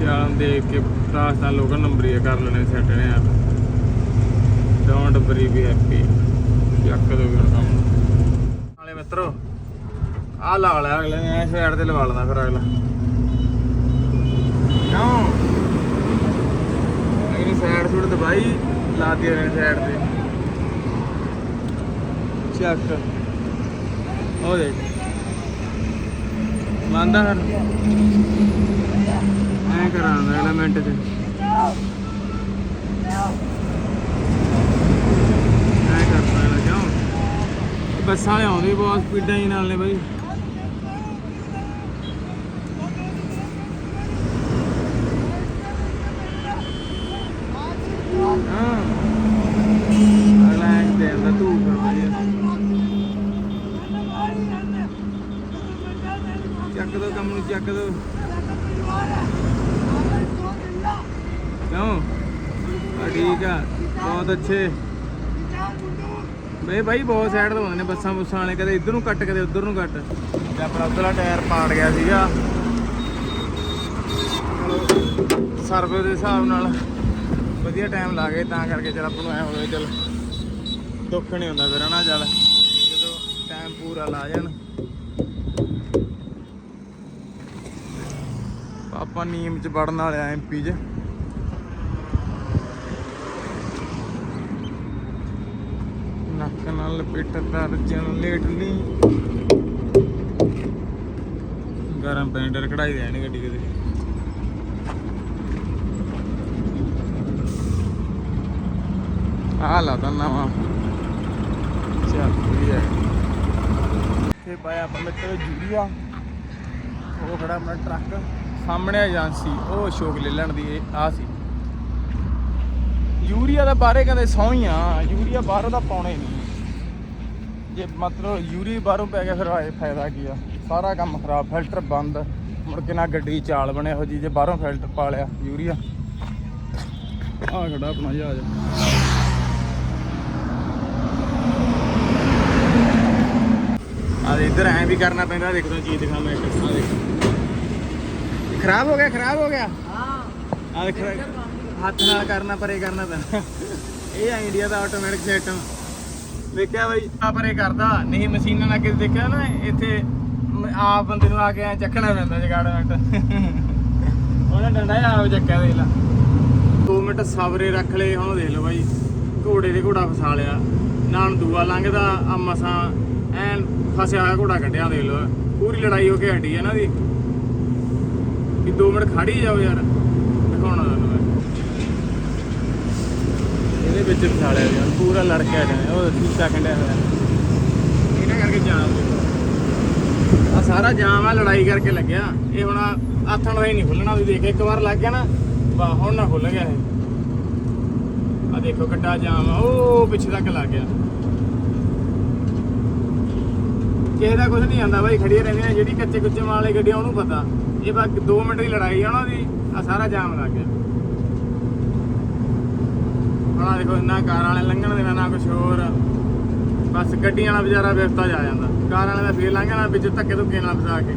ਚਾਲਾਂ ਦੇਖ ਕੇ ਰਾਸਤਾ ਲੋਕਾਂ ਨੰਬਰ ਕਰ ਲੈਣੇ ਸੈੱਟ ਨੇ ਯਾਰ ਡੋਂਟ ਬਰੀ ਵੀ ਹੈਪੀ ਚੱਕ ਦੋ ਹੁਣ ਕੰਮ ਨਾਲੇ ਮਿੱਤਰੋ ਆ ਲਾ ਲਿਆ ਅਗਲੇ ਨੇ ਐ ਸਾਈਡ ਤੇ ਲਵਾ ਲੈਂਦਾ ਫਿਰ ਅਗਲਾ। ਕਿਉਂ? ਅਗਲੀ ਸਾਈਡ ਸੁੱਟ ਦਬਾਈ, ਲਾਤੀ ਅਗਲੇ ਸਾਈਡ ਤੇ। ਚੱਕ। ਉਹ ਦੇਖ। ਮੰਨਦਾ ਫਿਰ। ਮੈਂ ਕਰਾਂਦਾ ਐਲੀਮੈਂਟ ਚ। ਮੈਂ ਕਰਦਾ ਲਗਾਉਂ ਬੱਸਾਂ ਵਾਲੇ ਆਉਂਦੇ ਬਹੁਤ ਸਪੀਡਾਂ ਹੀ ਨਾਲ ਨੇ ਬਾਈ। ਚੱਕ ਦੋ ਕੰਮ ਨੂੰ, ਚੱਕ ਦੋ। ਆ, ਬਹੁਤ ਅੱਛੇ। ਬਈ ਭਾਈ ਬਹੁਤ ਸਾਈਡ ਤੋਂ ਆਉਂਦੇ ਨੇ ਬੱਸਾਂ ਬੁੱਸਾਂ ਵਾਲੇ, ਕਦੇ ਇੱਧਰ ਨੂੰ ਕੱਟ ਕਦੇ ਉੱਧਰ ਨੂੰ ਕੱਟ ਤੇ ਆਪਣਾ ਉੱਧਰਲਾ ਟਾਇਰ ਪਾੜ ਗਿਆ ਸੀਗਾ। ਸਰਵੇ ਦੇ ਹਿਸਾਬ ਨਾਲ ਵਧੀਆ ਟਾਈਮ ਲਾ ਗਏ, ਤਾਂ ਕਰਕੇ ਚਲ ਆਪਾਂ ਨੂੰ ਐ ਹੋ ਗਿਆ ਚਲ ਦੁੱਖ ਨਹੀਂ ਹੁੰਦਾ ਫਿਰ, ਹਨਾ ਚੱਲ। ਜਦੋਂ ਟਾਈਮ ਪੂਰਾ ਲਾ ਜਾਣ। ਆਪਾਂ ਨੀਮ ਚ ਵੜਨ ਵਾਲੇ ਆ ਐਮਪੀ ਚ। ਨਾਲ ਪਿੱਟ ਤਰਜਨ ਲੇਟ ਗਰਮ ਪੈਂਡਰ ਕਢਾਈ ਦੇਣੀ ਗੱਡੀ ਕਿਤੇ। ਆ ਲਾ ਤਾਂ ਨਵਾਂ। ਚੱਲ ਵਧੀਆ। ਤੇ ਪਾਇਆ ਆਪਾਂ ਮਿੱਤਰ ਜੂਰੀਆ। ਉਹ ਖੜਾ ਆਪਣਾ ਟਰੱਕ। ਸਾਹਮਣੇ ਏਜੰਸੀ। ਉਹ ਅਸ਼ੋਕ ਲੈਣ ਦੀ ਆ ਸੀ। ਯੂਰੀਆ ਦਾ ਬਾਰੇ ਕਹਿੰਦੇ ਸੌਂ ਹੀ ਆ। ਯੂਰੀਆ ਬਾਹਰੋਂ ਦਾ ਪਾਉਣਾ ਹੀ ਨਹੀਂ। ਜੇ ਮਤਲਬ ਯੂਰੀ ਬਾਹਰੋਂ ਪੈ ਗਿਆ ਫਿਰ ਆਏ ਫਾਇਦਾ ਕੀ ਆ? ਸਾਰਾ ਕੰਮ ਖਰਾਬ ਫਿਲਟਰ ਬੰਦ। ਮੁੜ ਕੇ ਨਾ ਗੱਡੀ ਚਾਲ ਬਣੇ ਇਹੋ ਜੀ ਜੇ ਬਾਹਰੋਂ ਫਿਲਟਰ ਪਾ ਲਿਆ ਯੂਰੀਆ। ਆ ਖੜਾ ਆਪਣਾ ਜਹਾਜ਼। ਆ ਇੱਧਰ ਐ ਵੀ ਕਰਨਾ ਪੈਂਦਾ ਦੇਖ ਤੂੰ ਚੀਜ਼ ਦਿਖਾ ਮੈਂ ਇੱਕ ਆ ਦੇਖ। ਖਰਾਬ ਹੋ ਗਿਆ ਖਰਾਬ ਹੋ ਗਿਆ?
ਹਾਂ
ਆ ਦੇਖ ਹੱਥ ਨਾਲ ਕਰਨਾ ਪਰੇ ਕਰਨਾ ਪੈਂਦਾ। ਇਹ ਆ ਇੰਡੀਆ ਦਾ ਆਟੋਮੈਟਿਕ ਸਿਸਟਮ। ਦੇਖਿਆ ਬਾਈ ਆ ਪਰੇ ਕਰਦਾ। ਨਹੀਂ, ਮਸ਼ੀਨਾਂ ਨਾਲ ਕਿਤੇ ਦੇਖਿਆ ਨਾ, ਇੱਥੇ ਮ- ਆਪ ਬੰਦੇ ਨੂੰ ਆ ਕੇ ਚੱਕਣਾ ਪੈਂਦਾ ਜਗਾੜਮੈਂਟ ਉਹਨੇ ਡੰਡਾ ਜਿਹਾ ਚੱਕਿਆ, ਦੇਖ ਲਾ। 2 ਮਿੰਟ ਸਬਰੇ ਰੱਖ ਲਏ, ਹੁਣ ਦੇਖ ਲਓ ਬਾਈ, ਘੋੜੇ ਦੇ ਘੋੜਾ ਫਸਾ ਲਿਆ। ਨਾਲ ਦੂਆ ਲੰਘਦਾ, ਆ ਮਸਾਂ ਐਨ ਫਸਿਆ ਹੋਇਆ ਘੋੜਾ ਕੱਢਿਆ, ਦੇਖ ਲਓ। ਪੂਰੀ ਲੜਾਈ ਹੋ ਕੇ ਹਟੀ ਹੈ ਨਾ ਦੀ। ਕਿ 2 ਮਿੰਟ ਖੜੀ ਜਾਓ ਯਾਰ ਦਿਖਾਉਣਾ ਤੁਹਾਨੂੰ ਮੈਂ ਇਹਦੇ ਵਿੱਚ ਫਸਾ ਲਿਆ ਪੂਰਾ ਲੜ ਕੇ ਉਹ ਸ਼ੀਸ਼ਾ ਖੰਡਿਆ ਹੋਇਆ ਇਹਨਾਂ ਕਰਕੇ ਜਾਮ ਆ ਸਾਰਾ ਜਾਮ ਆ, ਲੜਾਈ ਕਰਕੇ ਲੱਗਿਆ। ਇਹ ਹੁਣ ਆਥਣ ਦਾ ਹੀ ਨਹੀਂ ਖੁੱਲਣਾ, ਤੁਸੀਂ ਦੇਖ, ਇੱਕ ਵਾਰ ਲੱਗ ਗਿਆ ਨਾ, ਵਾਹ, ਹੁਣ ਨਾ ਖੁੱਲ ਗਿਆ ਇਹ। ਆ ਦੇਖੋ ਕੱਟਾ ਜਾਮ ਆ, ਉਹ ਪਿੱਛੇ ਤੱਕ ਲੱਗ ਗਿਆ। ਕਿਸੇ ਦਾ ਕੁਝ ਨਹੀਂ ਆਂਦਾ ਬਾਈ, ਖੜੀਆਂ ਰਹਿੰਦੀਆਂ, ਜਿਹੜੀ ਕੱਚੇ ਕੁੱਚੇ ਵਾਲੇ ਗੱਡੀਆਂ ਉਹਨੂੰ ਪਤਾ। ਇਹ ਬਸ 2 ਮਿੰਟ ਦੀ ਲੜਾਈ ਆ ਉਹਨਾਂ ਦੀ ਆ ਸਾਰਾ ਜਾਮ ਲੱਗ ਗਿਆ। ਆ ਦੇਖੋ, ਇੰਨਾ ਕਾਰ ਵਾਲੇ ਲੰਘਣ ਦੇਣਾ ਨਾ ਕੁਝ ਹੋਰ। ਬਸ ਗੱਡੀਆਂ ਵਾਲਾ ਵਿਚਾਰਾ ਵਿਵਸਥਾ ਜਾ ਜਾਂਦਾ। ਕਾਰ ਵਾਲੇ ਦਾ ਫੇਰ ਲੰਘਣਾ ਵਿੱਚ ਧੱਕੇ ਧੁੱਕੇ ਨਾਲ ਫਸਾ ਕੇ।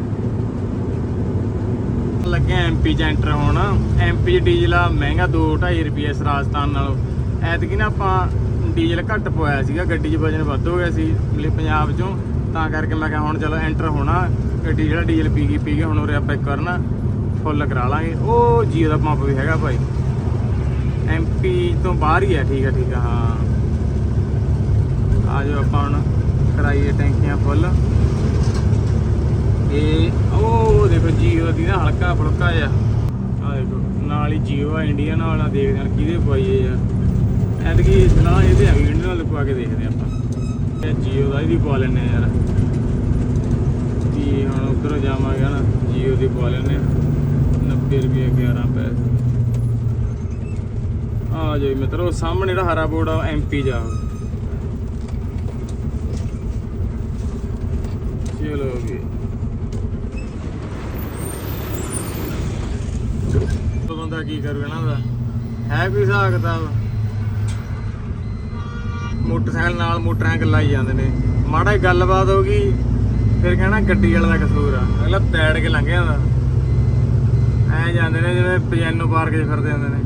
ਲੱਗਿਆ ਐਮਪੀ ਚ ਐਂਟਰ ਹੋਣ। ਐਮਪੀ ਚ ਡੀਜ਼ਲ ਆ, ਮਹਿੰਗਾ 2.5 ਰੁਪਏ ਇਸ ਰਾਜਸਥਾਨ ਨਾਲੋਂ। ਐਤਕੀ ਨਾ ਆਪਾਂ ਡੀਜ਼ਲ ਘੱਟ ਪਵਾਇਆ ਸੀਗਾ, ਗੱਡੀ 'ਚ ਵਜਨ ਵੱਧ ਹੋ ਗਿਆ ਸੀ, ਮਤਲਬ ਪੰਜਾਬ 'ਚੋਂ। ਤਾਂ ਕਰਕੇ ਮੈਂ ਕਿਹਾ ਹੁਣ ਚਲੋ ਐਂਟਰ ਹੋਣਾ, ਗੱਡੀ ਜਿਹੜਾ ਡੀਜ਼ਲ ਪੀ ਗਈ ਪੀ ਗਈ, ਹੁਣ ਉਰੇ ਆਪਾਂ ਇੱਕ ਵਾਰ ਨਾ ਫੁੱਲ ਕਰਾ ਲਾਂਗੇ। ਉਹ ਜੀਓ ਦਾ ਪੰਪ ਵੀ ਹੈਗਾ ਭਾਈ। ਐਮਪੀ ਤੋਂ ਬਾਹਰ ਹੀ ਹੈ, ਠੀਕ ਹੈ ਠੀਕ ਹੈ, ਹਾਂ। ਆ ਜਾਓ ਆਪਾਂ ਹੁਣ, ਕਰਾਈਏ ਟੈਂਕੀਆਂ ਫੁੱਲ। ਇਹ ਉਹ ਦੇਖੋ ਜੀਓ ਦੀ ਨਾ ਹਲਕਾ ਫੁਲਕਾ ਜਿਹਾ। ਆ ਦੇਖੋ, ਨਾਲ ਹੀ ਜੀਓ ਆ ਇੰਡੀਆ ਨਾਲ ਆ, ਦੇਖਦੇ ਹਾਂ ਕਿਹਦੇ ਪਾਈਏ ਯਾਰ ਐਤਕੀ ਨਾ ਇਹਦੇ ਆ ਇੰਡੀਆ ਨਾਲ ਪਵਾ ਕੇ ਦੇਖਦੇ ਆਪਾਂ। ਇਹ ਜੀਓ ਦਾ ਇਹਦੀ ਪਵਾ ਲੈਣੇ ਯਾਰ। ਕੀ ਹੁਣ ਉਧਰੋਂ ਜਾਵਾਂਗੇ ਨਾ ਜੀਓ ਦੀ ਪਵਾ ਲੈਣੇ 90 ਰੁਪਏ 11 ਪੈਸੇ। ਆ ਜਾਓ ਮਿੱਤਰੋ, ਸਾਹਮਣੇ ਜਿਹੜਾ ਹਰਾ ਬੋਰਡ ਆ ਐਮਪੀ ਜਾ। ਚਲੋ ਵੀ ਉਹ ਬੰਦਾ ਕੀ ਕਰੂ ਇਹਨਾਂ ਦਾ ਹੈ ਕੋਈ ਹਿਸਾਬ ਕਿਤਾਬ? ਮੋਟਰਸਾਈਕਲ ਨਾਲ ਮੋਟਰਾਂ ਗੱਲਾਂ ਹੀ ਜਾਂਦੇ ਨੇ। ਮਾੜਾ ਗੱਲਬਾਤ ਹੋ ਗਈ, ਫਿਰ ਕਹਿਣਾ ਗੱਡੀ ਵਾਲੇ ਦਾ ਕਸੂਰ ਆ। ਅਗਲਾ ਪੈੜ ਕੇ ਲੰਘ ਜਾਂਦਾ। ਐ ਜਾਂਦੇ ਨੇ ਜਿਵੇਂ ਪਜੈਨੋ ਪਾਰਕ 'ਚ ਫਿਰਦੇ ਹੁੰਦੇ ਨੇ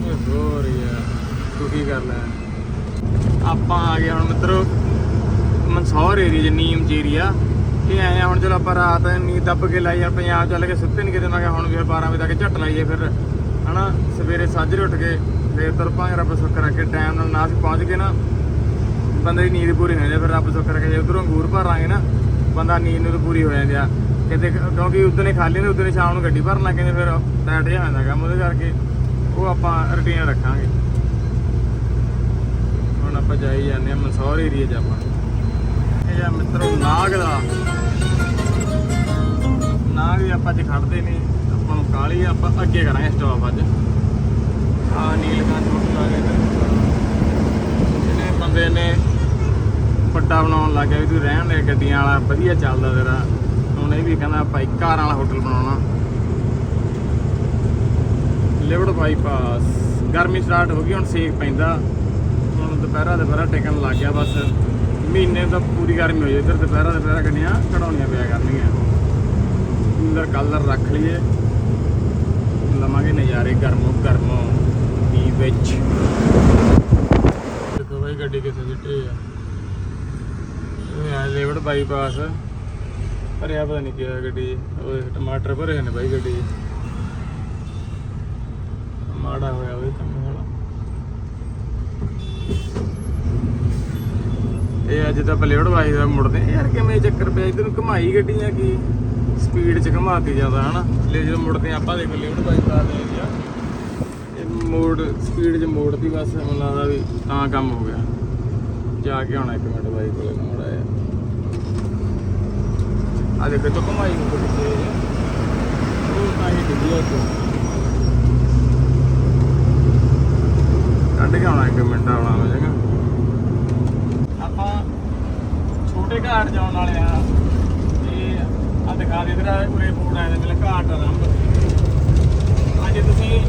ਓਏ ਹੋਰ ਯਾਰ ਤੂੰ ਕੀ ਕਰ ਲੈ ਆਪਾਂ ਆ ਗਏ ਹੁਣ ਮਿੱਤਰੋ ਮਨਸੌਰ ਏਰੀਆ ਚ ਨੀਮ ਚ ਏਰੀਆ ਇਹ ਆਏ ਆ ਹੁਣ ਚਲੋ ਆਪਾਂ ਰਾਤ ਨੀਂਦ ਦੱਬ ਕੇ ਲਾਈ ਆ ਪੰਜਾਬ ਚੱਲ ਕੇ ਸੁੱਤੇ ਨਹੀਂ ਕਿਤੇ ਮੈਂ ਕਿਹਾ ਹੁਣ ਵੀ 12 ਵਜੇ ਤੱਕ ਝੱਟ ਲਾਈਏ ਫਿਰ। ਹਨਾ? ਸਵੇਰੇ ਸਾਜਰੇ ਉੱਠ ਕੇ ਫੇਰ ਤੁਰ ਪਾਂਗੇ ਰੱਬ ਸੁੱਖ ਰੱਖੇ ਟਾਈਮ ਨਾਲ ਨਾਸ ਪਹੁੰਚ ਕੇ ਨਾ। ਬੰਦੇ ਦੀ ਨੀਂਦ ਪੂਰੀ ਹੋ ਜਾਂਦੀ ਆ, ਫਿਰ ਰੱਬ ਸੁੱਖ ਰੱਖੇ ਜੇ ਉਧਰੋਂ ਅੰਗੂਰ ਭਰਾਂਗੇ ਨਾ ਬੰਦਾ ਨੀਂਦ ਨੂੰ ਪੂਰੀ ਹੋ ਜਾਂਦੀ ਆ। ਕਿਤੇ ਕਿਉਂਕਿ ਉਦੋਂ ਨੇ ਖਾਲੀ ਨੇ ਉਦੋਂ ਸ਼ਾਮ ਨੂੰ ਗੱਡੀ ਭਰਨ ਲੱਗ ਜਾਂਦੇ ਫਿਰ ਬੈਠ ਜਿਹਾ ਹੋ ਜਾਂਦਾ ਕੰਮ ਉਹਦੇ ਕਰਕੇ। ਉਹ ਆਪਾਂ ਰੁਟੀਨ ਰੱਖਾਂਗੇ। ਆਪਾਂ ਜਾਈ ਜਾਂਦੇ ਆ ਮਨਸੌਰ ਏਰੀਆ 'ਚ ਆਪਾਂ। ਇਹ ਆ ਮਿੱਤਰੋ, ਨਾਗ ਦਾ। ਨਾਗ ਵੀ ਆਪਾਂ 'ਚ ਖੜਦੇ ਨੇ ਆਪਾਂ ਨੂੰ ਕਾਲੀ ਆਪਾਂ ਅੱਗੇ ਕਰਾਂਗੇ ਸਟਾਪ ਅੱਜ। ਆ ਨੀਲਕੰਠ ਮੁਕਤਾ ਗਏ ਜਿਹਨੇ ਬੰਦੇ ਨੇ ਵੱਡਾ ਬਣਾਉਣ ਲੱਗ ਗਿਆ ਵੀ ਤੂੰ ਰਹਿਣ ਦੇ, ਗੱਡੀਆਂ ਵਾਲਾ, ਵਧੀਆ ਚੱਲਦਾ ਤੇਰਾ। ਹੁਣ ਇਹ ਵੀ ਕਹਿੰਦਾ ਭਾਈ ਘਰ ਵਾਲਾ ਹੋਟਲ ਬਣਾਉਣਾ। ਲਿਵੜ ਬਾਈਪਾਸ ਗਰਮੀ ਸਟਾਰਟ ਹੋ ਗਈ, ਹੁਣ ਸੇਕ ਪੈਂਦਾ। ਦੁਪਹਿਰਾ ਦੁਪਹਿਰਾ ਟਿਕਣ ਲੱਗ ਗਿਆ ਬਸ। ਮਹੀਨੇ ਤਾਂ ਪੂਰੀ ਗਰਮੀ ਹੋ ਜਾਏ ਇੱਧਰ ਦੁਪਹਿਰਾ ਦੁਪਹਿਰਾ ਗੱਡੀਆਂ ਕਢਾਉਣੀਆਂ ਪਿਆ ਕਰਨੀਆਂ। ਕੂਲਰ ਕਾਲਰ ਰੱਖ ਲਈਏ। ਲਵਾਂਗੇ ਨਜ਼ਾਰੇ ਗਰਮੋ ਗਰਮੋ। ਦੀ ਵਿੱਚ। ਦੇਖੋ ਭਾਈ ਗੱਡੀ ਕਿੱਥੇ ਸਿੱਟੇ ਆ। ਇਹ ਆ ਲੇਵੜ ਬਾਈਪਾਸ ਭਰਿਆ ਪਤਾ ਨਹੀਂ ਕਿਹਾ ਗੱਡੀ। ਉਹ ਟਮਾਟਰ ਭਰੇ ਨੇ ਬਾਈ ਗੱਡੀ। ਮਾੜਾ ਹੋਇਆ ਉਹ ਕੰਮ ਇਹ ਅੱਜ ਤਾਂ ਪਲੇਵੜ ਬਾਈ ਦਾ ਮੁੜਦੇ ਯਾਰ ਕਿਵੇਂ ਚੱਕਰ ਪਿਆ? ਇਧਰ ਨੂੰ ਘਮਾਈ ਗੱਡੀਆਂ ਕੀ? ਸਪੀਡ 'ਚ ਘਮਾਤੀ ਜਾਂਦਾ ਹਨਾ? ਲੈ ਜਦੋਂ ਮੁੜਦੇ ਆਪਾਂ ਦੇਖ ਪਲੇਵੜ ਬਾਈ ਦਾ ਦੇ ਆ ਇਹ ਮੋੜ ਸਪੀਡ 'ਚ ਮੋੜਦੀ ਬਸ, ਮੈਨੂੰ ਲੱਗਦਾ ਵੀ ਤਾਂ ਕੰਮ ਹੋ ਗਿਆ। ਜਾ ਕੇ ਆਉਣਾ ਇੱਕ ਮਿੰਟ ਬਾਈ ਕੋਲੇ, ਮੋੜ ਆਇਆ। ਆ ਦੇਖੋ ਤੋਂ ਘਮਾਈ ਨੂੰ ਕਿੱਥੇ ਉਹ ਤਾਂ ਹੀ ਡਿੱਗੀ ਉੱਥੇ ਕੱਢ ਕੇ ਆਉਣਾ ਇੱਕ ਮਿੰਟ ਆਉਣਾ ਹੋ ਜਾਏਗਾ ਆਪਾਂ ਛੋਟੇ ਘਾਟ ਜਾਣ ਵਾਲੇ ਆ। ਤੇ ਆ ਦਿਖਾ ਦੇ ਤੇਰਾ ਉਰੇ ਬੋਰਡ ਆਇਆ ਤੇ ਮੇਰੇ ਘਾਟ ਦਾ ਨੰਬਰ ਅੱਜ ਤੁਸੀਂ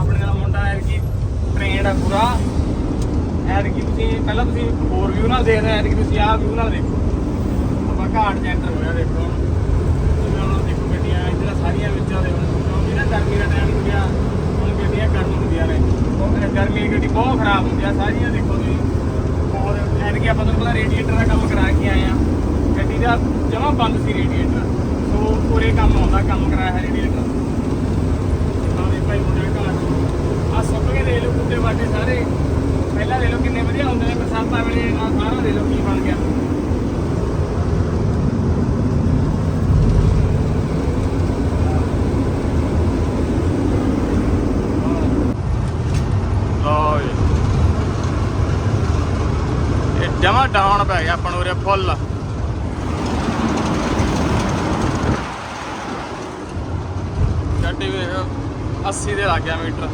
ਆਪਣੇ ਨਾਲ ਮੁੰਡਾ ਹੈ ਕਿ ਟ੍ਰੇਨਡ ਆ ਪੂਰਾ ਐਡ ਕਿ ਤੁਸੀਂ ਪਹਿਲਾਂ ਤੁਸੀਂ ਹੋਰ ਵਿਊ ਨਾਲ ਦੇਖ ਰਹੇ ਐਡ ਕਿ ਤੁਸੀਂ ਆਹ ਵਿਊ ਨਾਲ ਦੇਖੋ। ਆਪਾਂ ਘਾਟ ਜੈਂਟਰ ਹੋਇਆ ਦੇਖੋ ਤੁਸੀਂ ਹੁਣ ਦੇਖੋ ਗੱਡੀਆਂ, ਇੱਧਰ ਸਾਰੀਆਂ ਵਿੱਚੋਂ ਦੇ ਕਿਉਂਕਿ ਨਾ ਗਰਮੀ ਦਾ ਟਾਈਮ ਹੋ ਗਿਆ, ਹੁਣ ਗੱਡੀਆਂ ਗਰਮ ਹੁੰਦੀਆਂ ਨੇ। ਉਹ ਗਰਮੀ ਦੀ ਗੱਡੀ ਬਹੁਤ ਖਰਾਬ ਹੁੰਦੀ ਆ, ਸਾਰੀਆਂ ਦੇਖੋ ਤੁਸੀਂ। ਐਨ ਐਡ ਕਿ ਆਪਾਂ ਤੁਹਾਨੂੰ ਪਤਾ ਰੇਡੀਏਟਰ ਦਾ ਕੰਮ ਕਰਾ ਕੇ ਆਏ ਆ। ਗੱਡੀ ਦਾ ਜਮਾ ਬੰਦ ਸੀ ਰੇਡੀਏਟਰ ਸੋ ਪੂਰੇ ਕੰਮ ਆਉਂਦਾ, ਕੰਮ ਕਰਾਇਆ ਹੈ ਰੇਡੀਏਟਰ ਸਾਰੇ ਭਾਈ ਮੁੰਡੇ ਘਰ। ਆ ਸੁੱਕ ਕੇ ਦੇ ਲੋ ਕੁੱਤੇ ਬਾਟੇ ਸਾਰੇ। ਪਹਿਲਾਂ ਦੇ ਲੋ ਕਿੰਨੇ ਵਧੀਆ ਹੁੰਦੇ ਨੇ, ਬਰਸਾਤਾਂ ਵੇਲੇ ਆ ਸਾਰਾ ਦੇ ਲੋ ਕੀ ਬਣ ਗਿਆ ਲਓ ਜੀ ਇਹ ਜਮਾ ਡਾਊਨ ਪੈ ਗਿਆ ਆਪਾਂ ਨੂੰ ਉਰੇ ਫੁੱਲ ਗੱਡੀ ਵੇਖ 80 ਦੇ ਲੱਗ ਗਿਆ ਮੀਟਰ।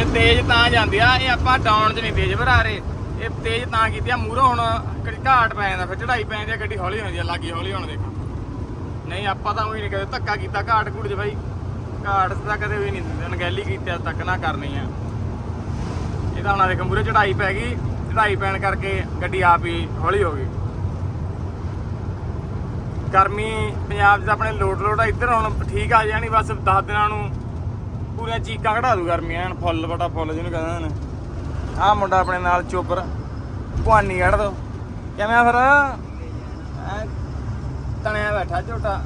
ਇਹ ਤੇਜ਼ ਤਾਂ ਜਾਂਦੀ ਆ, ਇਹ ਆਪਾਂ ਡਾਊਨ 'ਚ ਨਹੀਂ ਤੇਜ਼ ਭਰਾ ਰਹੇ। ਇਹ ਤੇਜ਼ ਤਾਂ ਕੀਤੀ ਆ, ਮੂਹਰੋਂ ਹੁਣ ਘਾਟ ਪੈ ਜਾਂਦਾ, ਫਿਰ ਚੜਾਈ ਪੈ ਜਾਂਦੀ ਆ, ਗੱਡੀ ਹੌਲੀ ਹੁੰਦੀ ਆ, ਲੱਗੀ ਹੌਲੀ ਹੁਣ ਦੇਖੋ। ਨਹੀਂ, ਆਪਾਂ ਤਾਂ ਉਹੀ ਨਹੀਂ ਕਦੇ ਧੱਕਾ ਕੀਤਾ ਘਾਟ ਘੂਟ 'ਚ ਬਾਈ। ਘਾਟ 'ਚ ਤਾਂ ਕਦੇ ਵੀ ਨਹੀਂ ਅਣਗਹਿਲੀ ਕੀਤੀ ਤੱਕ ਨਾ ਕਰਨੀ ਆ। ਇਹ ਤਾਂ ਉਹਨਾਂ ਦੇਖ ਮੂਹਰੇ ਚੜਾਈ ਪੈ ਗਈ, ਚੜਾਈ ਪੈਣ ਕਰਕੇ ਗੱਡੀ ਆਪ ਹੀ ਹੌਲੀ ਹੋ ਗਈ। ਗਰਮੀ ਪੰਜਾਬ 'ਚ ਆਪਣੇ ਲੋਟ ਲੋਟ ਆ, ਇੱਧਰ ਹੁਣ ਠੀਕ ਆ ਜਾਣੀ, ਬਸ 10 ਦਿਨਾਂ ਨੂੰ ਪੂਰੀਆਂ ਚੀਕਾਂ ਕਢਾ ਦੂ ਗਰਮੀਆਂ ਐਨ ਫੁੱਲ ਬਟਾ ਫੁੱਲ ਜਿਹਨੂੰ ਕਹਿੰਦੇ ਨੇ। ਆਹ ਮੁੰਡਾ ਆਪਣੇ ਨਾਲ ਚੋਪਰ, ਭਵਾਨੀ ਕੱਢ ਦੋ। ਕਿਵੇਂ ਆ ਫਿਰ? ਤਣਿਆ ਬੈਠਾ ਝੋਟਾ।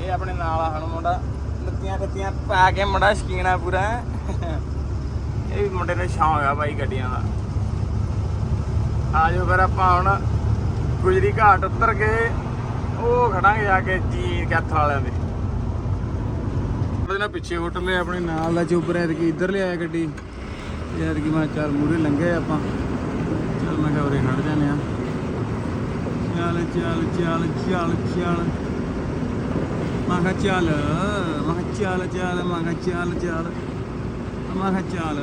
ਇਹ ਆਪਣੇ ਨਾਲ ਆ ਹਣ ਮੁੰਡਾ ਲੱਤੀਆਂ ਕੱਤੀਆਂ ਪਾ ਕੇ ਮੁੰਡਾ ਸ਼ਕੀਨ ਆ ਪੂਰਾ। ਇਹ ਵੀ ਮੁੰਡੇ ਨੂੰ ਸ਼ੌਂਕ ਆ ਬਾਈ ਗੱਡੀਆਂ ਦਾ। ਆਜੋ ਫਿਰ ਆਪਾਂ ਹੁਣ ਗੁਜਰੀ ਘਾਟ ਉੱਤਰ ਕੇ ਉਹ ਖੜਾਂਗੇ ਜਾ ਕੇ ਜੀ ਕੈਥਲ ਵਾਲਿਆਂ ਦੇ। ਉਹਦੇ ਨਾਲ ਪਿੱਛੇ ਹੋਟਲ ਹੈ ਆਪਣੇ ਨਾਲ ਦਾ ਚੋਪਰ ਐ ਕਿ ਇੱਧਰ ਲਿਆਇਆ ਗੱਡੀ। ਯਾਰ ਕਿ ਮੈਂ ਚੱਲ ਮੂਰੇ ਲੰਘੇ ਆਪਾਂ। ਚੱਲ ਮੈਂ ਕਿਹਾ ਖੜ ਜਾਂਦੇ ਆ ਚੱਲ ਚੱਲ ਚੱਲ ਚੱਲ ਚੱਲ। ਮੈਂ ਕਿਹਾ ਚੱਲ, ਮੈਂ ਕਿਹਾ ਚੱਲ ਚੱਲ, ਮੈਂ ਕਿਹਾ ਚੱਲ ਚੱਲ। ਮੈਂ ਕਿਹਾ ਚੱਲ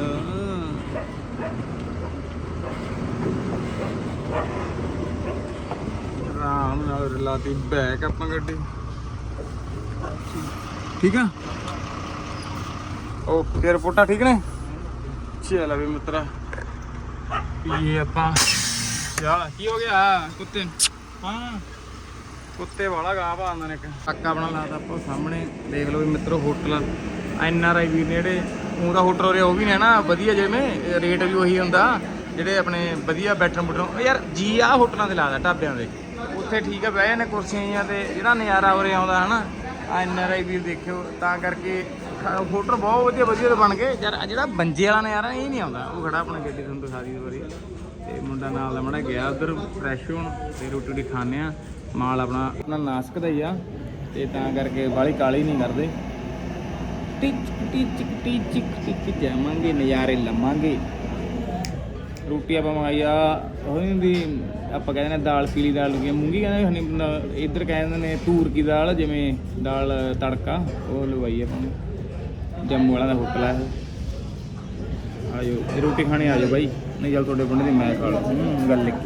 ਆਰਾਮ ਨਾਲ ਰਲਾਤੀ ਬੈਕ ਆਪਾਂ ਗੱਡੀ। ਠੀਕ ਆ? ਓਕੇ ਰਿਪੋਰਟਾਂ ਠੀਕ ਨੇ? ਚੱਲ ਵੀ ਮਿੱਤਰਾ। ਪੀਏ ਆਪਾਂ, ਯਾ, ਕੀ ਹੋ ਗਿਆ? ਕੁੱਤੇ। ਹਾਂ। ਕੁੱਤੇ ਵਾਲਾ ਗਾਹ ਪਾਉਂਦਾ ਨੇ ਇੱਕ। ਟੱਕਾ ਬਣਾ ਲਾਤਾ ਆਪਾਂ ਸਾਹਮਣੇ। ਦੇਖ ਲਓ ਵੀ ਮਿੱਤਰੋ, ਹੋਟਲ। ਐਨ ਆਰ ਆਈ ਵੀ ਨੇੜੇ। ਉਹਦਾ ਹੋਟਲ ਉਰੇ ਉਹ ਵੀ ਨੇ ਨਾ, ਵਧੀਆ ਜਿਵੇਂ ਰੇਟ ਵੀ ਉਹੀ ਹੁੰਦਾ, ਜਿਹੜੇ ਆਪਣੇ ਵਧੀਆ ਬੈਠਣ ਬੁੱਠਣ ਯਾਰ ਜੀ ਆ ਹੋਟਲਾਂ ਤੇ ਲਾਦਾ ਢਾਬਿਆਂ ਦੇ। ਉੱਥੇ ਠੀਕ ਆ, ਬਹਿ ਜਾਂਦੇ ਕੁਰਸੀਆਂ ਜਿਹੀਆਂ ਤੇ, ਜਿਹੜਾ ਨਜ਼ਾਰਾ ਉਰੇ ਆਉਂਦਾ, ਹਨਾ ਐਨ ਆਰ ਆਈ ਵੀ ਦੇਖਿਓ, ਤਾਂ ਕਰਕੇ ਹੋਟਲ ਬਹੁਤ ਵਧੀਆ ਵਧੀਆ ਬਣ ਗਏ। ਯਾਰ ਜਿਹੜਾ ਬੰਜੇ ਵਾਲਾ ਨਜ਼ਾਰਾ, ਇਹ ਨਹੀਂ ਆਉਂਦਾ। ਉਹ ਖੜਾ ਆਪਣਾ ਗੱਡੀ ਤੁਹਾਨੂੰ ਦਿਖਾ ਦੀ ਵਾਰੀ। ਤੇ ਮੁੰਡਾ ਨਾਲ ਦਾ ਮੜਾ ਗਿਆ ਉਧਰ ਫਰੈਸ਼ ਹੋਣ, ਤੇ ਰੋਟੀ ਰੋਟੀ ਖਾਣੇ ਆ। ਮਾਲ ਆਪਣਾ ਆਪਣਾ ਨਾਸਕ ਦਾ ਹੀ ਆ, ਤੇ ਤਾਂ ਕਰਕੇ ਬਾਲੀ ਕਾਲੀ ਨਹੀਂ ਕਰਦੇ। ਟਿਕ ਟਿਕ ਟਿਕ ਟਿਕ ਟਿਕ ਜਾਵਾਂਗੇ ਨਜ਼ਾਰੇ ਲਵਾਂਗੇ। ਰੋਟੀ ਆਪਾਂ ਮੰਗਾਈ ਆ ਉਹਦੀ ਨੀ ਹੁੰਦੀ, ਆਪਾਂ ਕਹਿੰਦੇ ਨੇ ਦਾਲ ਪੀਲੀ ਦਾਲ ਹੁੰਦੀ ਮੂੰਗੀ ਕਹਿੰਦੇ ਹਨੀ ਇੱਧਰ ਕਹਿੰਦੇ ਨੇ ਤੂਰ ਕੀ ਦਾਲ, ਜਿਵੇਂ ਦਾਲ, ਤੜਕਾ, ਉਹ ਲਵਾਈ ਆਪਾਂ। ਨੇ ਜੰਮੂ ਵਾਲਾ ਦਾ ਹੋਟਲ ਆ ਇਹ। ਆਜੋ ਰੋਟੀ ਖਾਣੇ ਆ ਜਾਓ ਬਾਈ, ਨਹੀਂ ਚੱਲ ਤੁਹਾਡੇ ਬੰਦੇ ਦੀ ਮੈਂ ਖਾ ਲਾਂ। ਗੱਲ ਇੱਕ